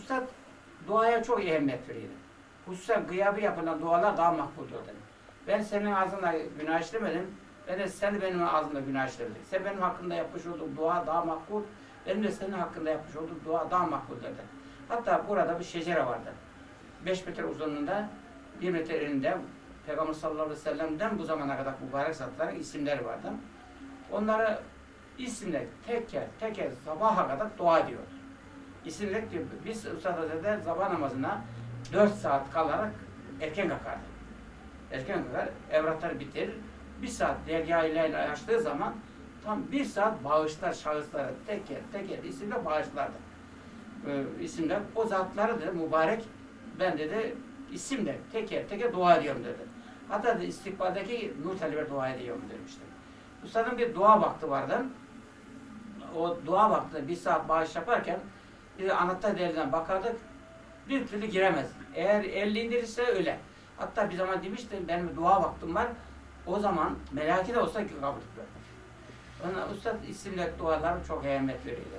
Üstad duaya çok ehemmiyet veriyordu. Hususen gıyabı yapılan dualar daha makbuldür dedi. Ben senin ağzında günah işlemedim. Ben de sen benim ağzımda günah işlemedin. Sen benim hakkında yapmış olduğun dua daha makbul. Benim de senin hakkında yapmış olduğum dua daha makbul dedi. Hatta burada bir şecere vardı. 5 metre uzunluğunda, 1 metre eninde Peygamber sallallahu aleyhi ve sellem'den bu zamana kadar mübarek zatların isimleri vardı. Onları isimle teker teker sabaha kadar dua ediyor. İsimle diyor, biz Hazretleri sabah namazına 4 saat kalarak erken kalkardı. Erken kalkar, evratları bitirir. Bir saat dergâh ile açtığı zaman tam bir saat bağışlar şahıslara teker teker isimle bağışlardı. Ee, isimler o zatları dedi mübarek ben dedi isimle teker teker dua ediyorum dedi. Hatta dedi, istikbaldeki Nur Talebe dua ediyorum demişti. Üstadın bir dua vakti vardı. O dua vaktinde bir saat bağış yaparken bir anahtar deliğinden bakardık bir türlü giremez. Eğer elli indirirse öyle. Hatta bir zaman demişti benim dua vaktim var. O zaman melaki de olsa kabul etmez. Ona Üstad isimle duaları çok ehemmiyet veriyordu.